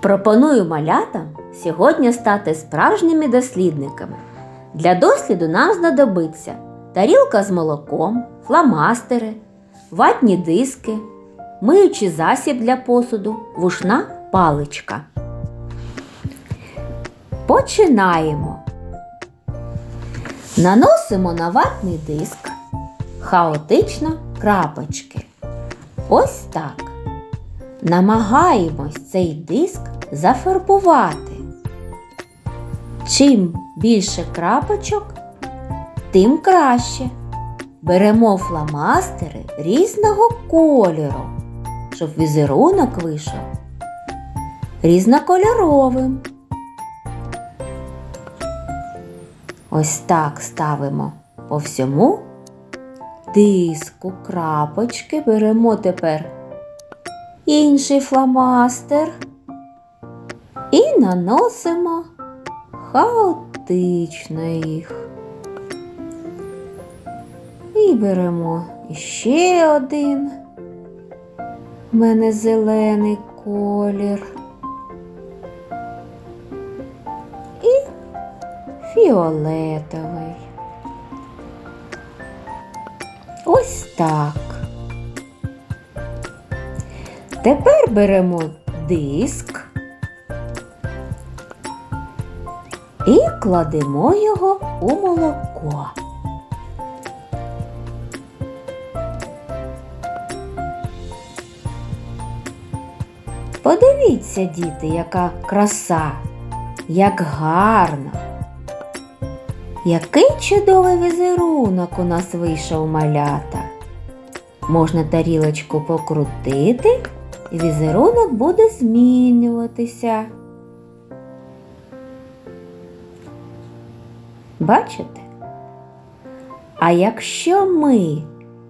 Пропоную малятам сьогодні стати справжніми дослідниками. Для досліду нам знадобиться тарілка з молоком, фломастери, ватні диски, миючий засіб для посуду, вушна паличка. Починаємо. Наносимо на ватний диск хаотично крапочки. Ось так. Намагаємось цей диск зафарбувати. Чим більше крапочок, тим краще. Беремо фломастери різного кольору, щоб візерунок вийшов різнокольоровим. Ось так ставимо по всьому диску крапочки. Беремо тепер інший фломастер і наносимо хаотично їх. І беремо ще один. У мене зелений колір. І фіолетовий. Ось так. Тепер беремо диск і кладемо його у молоко. Подивіться, діти, яка краса, як гарно. Який чудовий візерунок у нас вийшов малята. Можна тарілочку покрутити, і візерунок буде змінюватися. Бачите? А якщо ми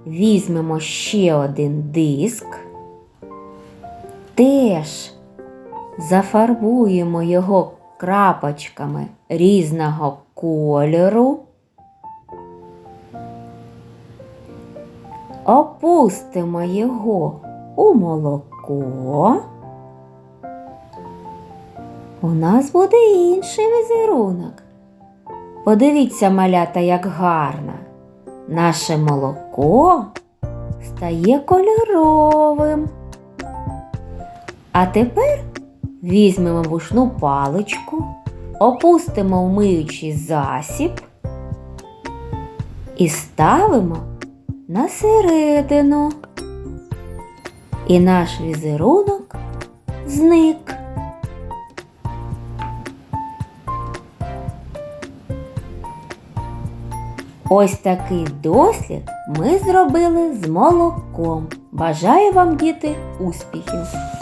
візьмемо ще один диск, теж зафарбуємо його крапочками різного кольору, опустимо його у молоко, у нас буде інший візерунок. Подивіться, малята, як гарно. Наше молоко стає кольоровим. А тепер візьмемо вушну паличку, опустимо в миючий засіб і ставимо на середину. І наш візерунок зник. Ось такий дослід ми зробили з молоком. Бажаю вам, діти, успіхів!